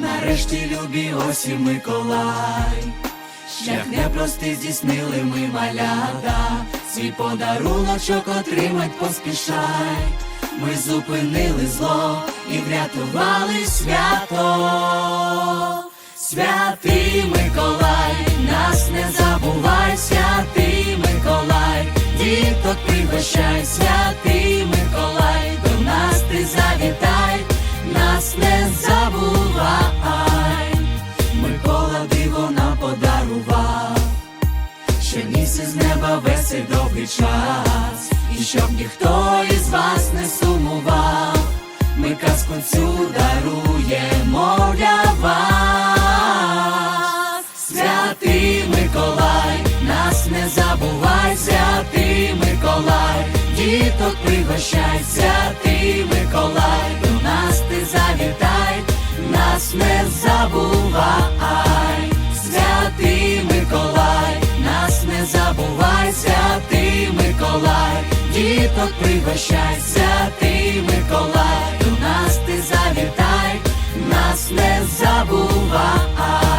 нарешті любі осі Миколай. Шлях непростий здійснили ми малята, свій подаруночок отримать поспішай. Ми зупинили зло і врятували свято. Святий Миколай, нас не забувай, святий Миколай, діток пригощай, святий із неба весей довгий час, і щоб ніхто із вас не сумував, ми казку цю даруємо для вас. Святий Миколай, нас не забувай, святий Миколай, діток пригощай, святий Миколай, до нас ти завітай, нас не забувай, діток пригощайся, ти Миколай, у нас ти завітай, нас не забувай.